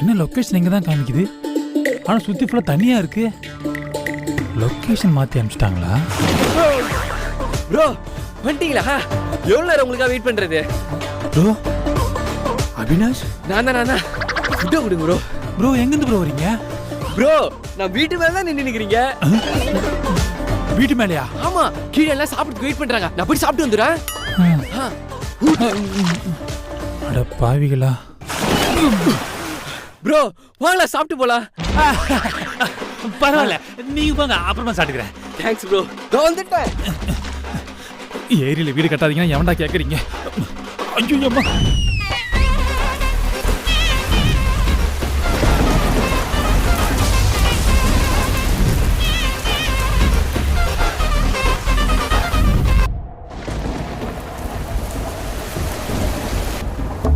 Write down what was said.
என்ன லொக்கேஷன் இங்கே தான் காமிக்குது ஆனால் சுற்றி ஃபுல்லாக தனியாக இருக்கு. லொக்கேஷன் மாற்றி அனுப்பிச்சிட்டாங்களா? ப்ரோ வந்துட்டீங்களா எவ்வளோ நேரம் உங்களுக்காக வெயிட் பண்றது? ப்ரோ அவினாஷ் நான் தான் நான் தான் ஃபுட்டை கொடுங்க ப்ரோ ப்ரோ எங்கேருந்து ப்ரோ வரீங்க? ப்ரோ நான் வீட்டு மேல தான் நின்று நிக்கிறீங்க. வீட்டு மேலேயா? ஆமா கீழே எல்லாம் சாப்பிட்டு வெயிட் பண்றாங்க. நான் போய் சாப்பிட்டு வந்துடுறேன். அட பாவிகளா. ப்ரோ வாங்களா சாப்பிட்டு போலாம். பரவாயில்ல நீங்க போங்க அப்புறமா சாப்பிட்டுக்கிறேன். தேங்க்ஸ் ப்ரோ நான் வந்துட்டேன். ஏரியில வீடு கட்டாதீங்கன்னா எவன்டா கேக்குறீங்க? ஐயோ அம்மா